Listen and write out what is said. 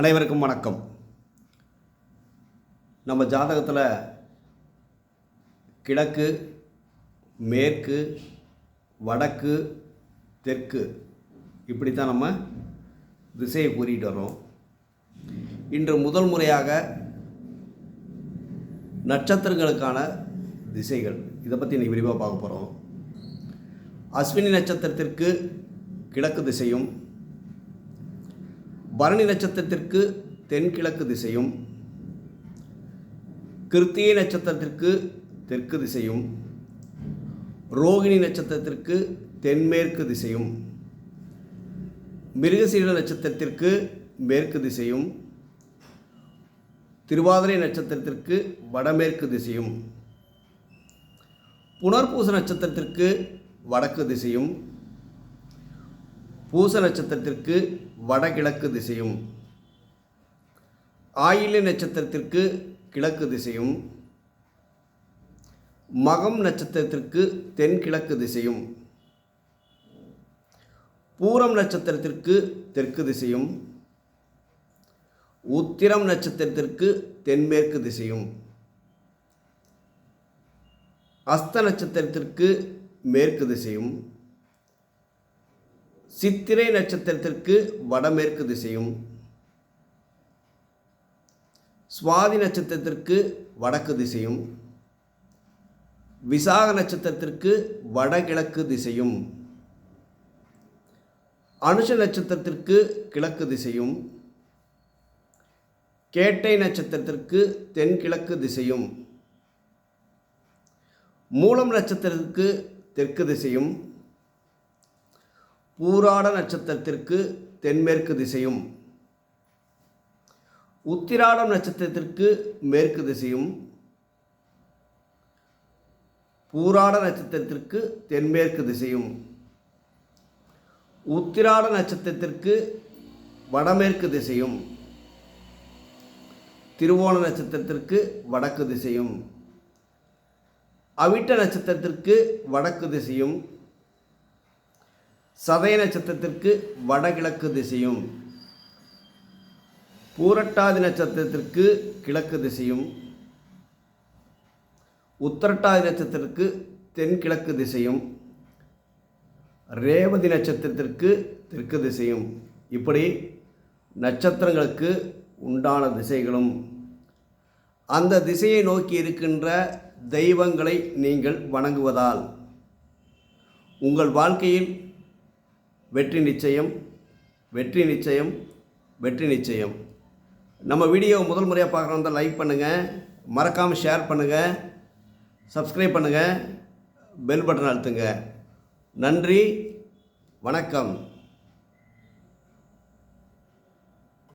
அனைவருக்கும் வணக்கம். நம்ம ஜாதகத்தில் கிழக்கு மேற்கு வடக்கு தெற்கு இப்படி தான் நம்ம திசையை கூறிட்டு வரோம் இன்று முதல் முறையாக நட்சத்திரங்களுக்கான திசைகள். இதை பற்றி இன்றைக்கி விரிவாக பார்க்க போகிறோம் அஸ்வினி நட்சத்திரத்திற்கு கிழக்கு திசையும் பரணி நட்சத்திரத்திற்கு தென்கிழக்கு திசையும் கிருத்திகை நட்சத்திரத்திற்கு தெற்கு திசையும் ரோகிணி நட்சத்திரத்திற்கு தென்மேற்கு திசையும் மிருகசீர நட்சத்திரத்திற்கு மேற்கு திசையும் திருவாதிரை நட்சத்திரத்திற்கு வடமேற்கு திசையும் புனர்பூச நட்சத்திரத்திற்கு வடக்கு திசையும் பூச நட்சத்திரத்திற்கு வடகிழக்கு திசையும். ஆயில்ய நட்சத்திரத்திற்கு கிழக்கு திசையும். மகம் நட்சத்திரத்திற்கு தென்கிழக்கு திசையும். பூரம் நட்சத்திரத்திற்கு தெற்கு திசையும். உத்திரம் நட்சத்திரத்திற்கு தென்மேற்கு திசையும். அஸ்த நட்சத்திரத்திற்கு மேற்கு திசையும். சித்திரை நட்சத்திரத்திற்கு வடமேற்கு திசையும் சுவாதி நட்சத்திரத்திற்கு வடக்கு திசையும் விசாக நட்சத்திரத்திற்கு வடகிழக்கு திசையும் அனுஷ நட்சத்திரத்திற்கு கிழக்கு திசையும் கேட்டை நட்சத்திரத்திற்கு தென்கிழக்கு திசையும் மூலம் நட்சத்திரத்திற்கு தெற்கு திசையும் பூராட நட்சத்திரத்திற்கு தென்மேற்கு திசையும் உத்திராடம் நட்சத்திரத்திற்கு மேற்கு திசையும் பூராட நட்சத்திரத்திற்கு தென்மேற்கு திசையும் உத்திராட நட்சத்திரத்திற்கு வடமேற்கு திசையும் திருவோண நட்சத்திரத்திற்கு வடக்கு திசையும் அவிட்ட நட்சத்திரத்திற்கு வடக்கு திசையும் சதய நட்சத்திரத்திற்கு வடகிழக்கு திசையும் பூரட்டாதி நட்சத்திரத்திற்கு கிழக்கு திசையும் உத்தரட்டாதி நட்சத்திரத்திற்கு தென்கிழக்கு திசையும் ரேவதி நட்சத்திரத்திற்கு தெற்கு திசையும். இப்படி நட்சத்திரங்களுக்கு உண்டான திசைகளும் அந்த திசையை நோக்கி இருக்கின்ற தெய்வங்களை நீங்கள் வணங்குவதால் உங்கள் வாழ்க்கையில் வெற்றி நிச்சயம் வெற்றி நிச்சயம் வெற்றி நிச்சயம். நம்ம வீடியோவை முதல் முறையாக பார்க்குறவங்க லைக் பண்ணுங்கள் மறக்காமல் ஷேர் பண்ணுங்கள் சப்ஸ்கிரைப் பண்ணுங்கள் பெல் பட்டன் அழுத்துங்க. நன்றி வணக்கம்.